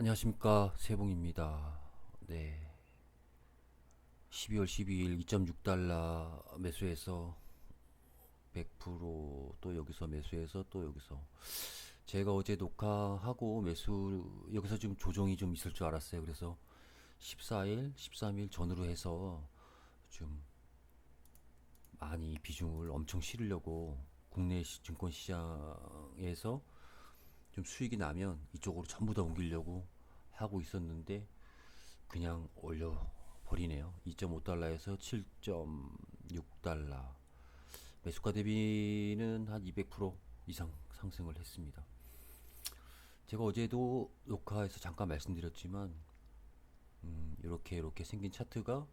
안녕하십니까 세봉입니다. 네. 12월 12일 2.6달러 매수해서 100%또 여기서 매수해서 또 여기서 제가 어제 녹화하고 매수 여기서 좀 조정이 좀 있을 줄 알았어요. 그래서 14일, 13일 전후로 해서 좀 많이 비중을 엄청 실으려고 국내 시- 증권 시장에서 좀 수익이 나면 이쪽으로 전부 다 옮기려고 하고 있었는데 그냥 올려 버리네요. 2.5달러에서 7.6달러. 매수가 대비는 한 200% 이상 상승을 했습니다. 제가 어제도 녹화에서 잠깐 말씀드렸지만 음, 이렇게 이렇게 생긴 차트가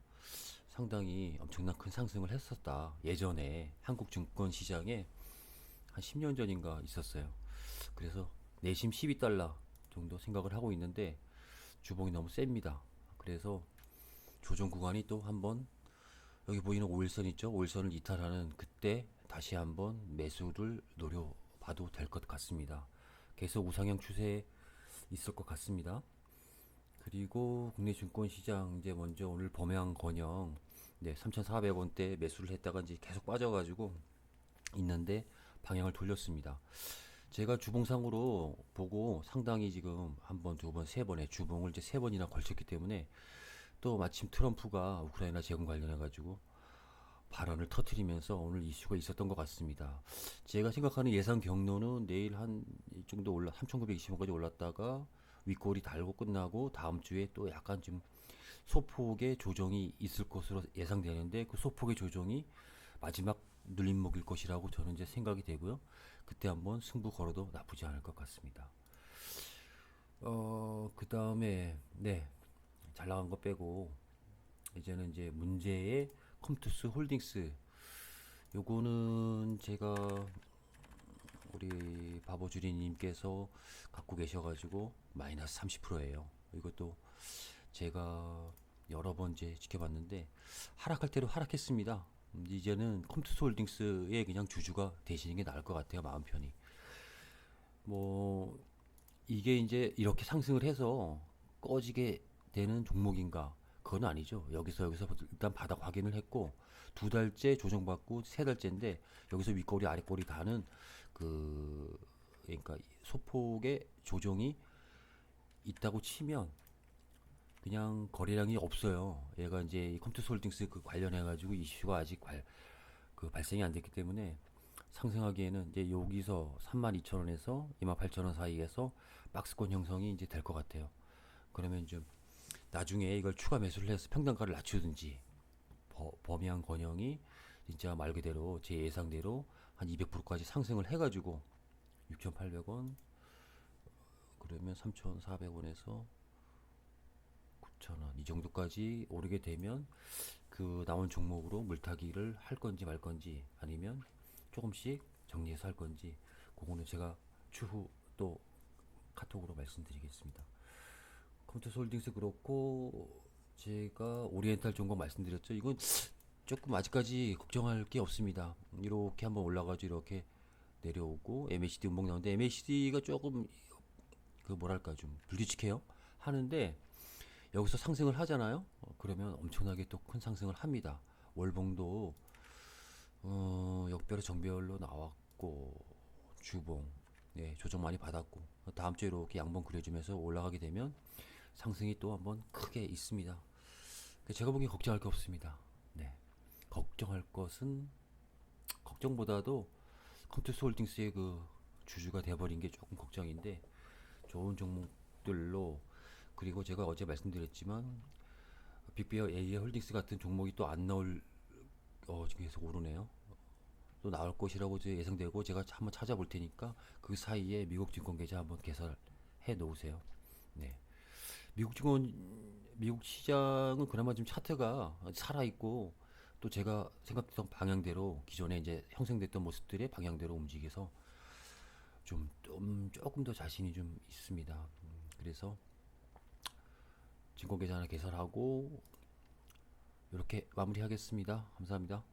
상당히 엄청난 큰 상승을 했었다. 예전에 한국 증권 시장에 한 10년 전인가 있었어요. 그래서 내심 12달러 정도 생각을 하고 있는데 주봉이 너무 셉니다. 그래서 조정 구간이 또 한번 여기 보이는 5일선 있죠? 5일선을 이탈하는 그때 다시 한번 매수를 노려봐도 될 것 같습니다. 계속 우상향 추세에 있을 것 같습니다. 그리고 국내 증권 시장 이제 먼저 오늘 범양 건영 네, 3,400원대 매수를 했다가 이제 계속 빠져가지고 있는데 방향을 돌렸습니다. 제가 주봉상으로 보고 상당히 지금 한 번, 두 번, 세 번의 주봉을 이제 세 번이나 걸쳤기 때문에 또 마침 트럼프가 우크라이나 재건 관련해 가지고 발언을 터트리면서 오늘 이슈가 있었던 것 같습니다. 제가 생각하는 예상 경로는 내일 한 이 정도 올라 3,920원까지 올랐다가 윗골이 달고 끝나고 다음 주에 또 약간 좀 소폭의 조정이 있을 것으로 예상되는데 그 소폭의 조정이 마지막 눌림목일 것이라고 저는 이제 생각이 되고요. 그때 한번 승부 걸어도 나쁘지 않을 것 같습니다. 어, 그 다음에, 네. 잘 나간 거 빼고, 이제는 이제 문제의 컴투스 홀딩스. 요거는 제가 우리 바보주리님께서 갖고 계셔가지고 마이너스 30%예요. 이것도 제가 여러 번 이제 지켜봤는데 하락할 대로 하락했습니다. 음, 이제는 컴투스 홀딩스의 그냥 주주가 되시는 게 나을 것 같아요. 마음 편히. 뭐 이게 이제 이렇게 상승을 해서 꺼지게 되는 종목인가? 그건 아니죠. 여기서 여기서 일단 바닥 확인을 했고 두 달째 조정받고 세 달째인데 여기서 윗꼬리 아랫꼬리 다는 그 그러니까 소폭의 조정이 있다고 치면 그냥 거래량이 없어요. 얘가 이제 홀딩스 그 관련해 가지고 이슈가 아직 발, 그 발생이 안 됐기 때문에 상승하기에는 이제 여기서 32,000원에서 28,000원 사이에서 박스권 형성이 이제 될 것 같아요. 그러면 좀 나중에 이걸 추가 매수를 해서 평단가를 낮추든지 버, 범위한 권형이 진짜 말 그대로 제 예상대로 한 200%까지 상승을 해가지고 6,800원 그러면 3,400원에서 9,000원 이 정도까지 오르게 되면 그 나온 종목으로 물타기를 할 건지 말 건지 아니면 조금씩 정리해서 할 건지 그거는 제가 추후 또 카톡으로 말씀드리겠습니다. 컴퓨터 홀딩스 그렇고 제가 오리엔탈 종목 말씀드렸죠. 이건 조금 아직까지 걱정할 게 없습니다. 이렇게 한번 올라가지고 이렇게 내려오고 MACD 음봉 나오는데 MACD가 조금 그 뭐랄까 좀 불규칙해요. 하는데 여기서 상승을 하잖아요. 어, 그러면 엄청나게 또 큰 상승을 합니다. 월봉도 어, 역별의 정별로 나왔고 주봉 네, 조정 많이 받았고 다음 주에 이렇게 양봉 그려주면서 올라가게 되면 상승이 또 한번 크게 있습니다. 제가 보기엔 걱정할 게 없습니다. 네. 걱정할 것은 걱정보다도 컴투스 홀딩스의 그 주주가 돼버린 게 조금 걱정인데 좋은 종목들로 그리고 제가 어제 말씀드렸지만 빅베어 AA 홀딩스 같은 종목이 또 안 나올 어 지금 계속 오르네요. 또 나올 것이라고 예상되고 제가 한번 찾아볼 테니까 그 사이에 미국 증권 계좌 한번 개설해 놓으세요. 네. 미국 증권 미국 시장은 그나마 좀 차트가 살아 있고 또 제가 생각했던 방향대로 기존에 이제 형성됐던 모습들의 방향대로 움직여서 좀, 좀 조금 더 자신이 좀 있습니다. 음, 그래서 증권 계좌 하나 개설하고 이렇게 마무리하겠습니다. 감사합니다.